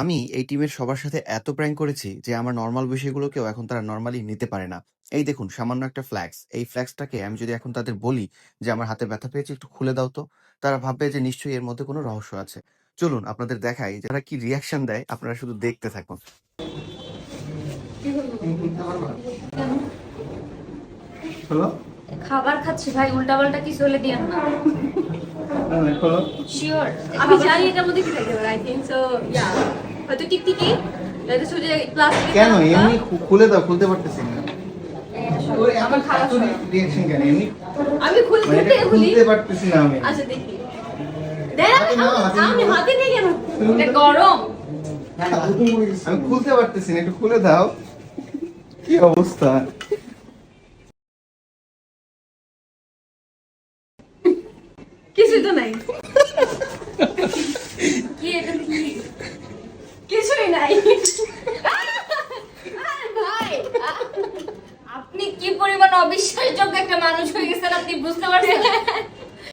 আমি এই টিমের সবার সাথে এত প্র্যাঙ্ক করেছি যে আমার নর্মাল বিষয়গুলোকেও এখন তারা নর্মালি নিতে পারে না। এই দেখুন সামান্য একটা ফ্ল্যাক্স। এই ফ্ল্যাক্সটাকে আমি যদি এখন তাদের বলি যে আমার হাতে ব্যথা পেয়েছে একটু খুলে দাও তো। তারা ভাববে যে নিশ্চয়ই এর মধ্যে কোনো রহস্য আছে। চলুন আপনাদের দেখাই যে তারা কি রিয়াকশন দেয় আপনারা শুধু দেখতে থাকুন। খাবার খাচ্ছি ভাই উল্টাপাল্টা কিছু হলে দিয়েন না হলো শিওর আমি জানি এটার মধ্যে কি থাকে আই থিংক সো ইয়া হয়তো টিকটিকি এটা প্লাস্টিক কেন? এমনি খুলে দাও খুলতে পারতেছি না। আমার কেন? এমনি আমি মানে খুলতে খুলতে পারতেছি না আমি। আচ্ছা দেখি। আমি হাতে নিয়ে কেন এটা গরম। আমি খুলতে পারতেছি না একটু খুলে দাও। কি অবস্থা? কিছুই তো নাই। কি এটা কিছুই নাই। ভাই আপনি কি পরিমাণ অবিশ্বাসযোগ্য একটা মানুষ হয়ে গেছেন আপনি বুঝতে পারছেন?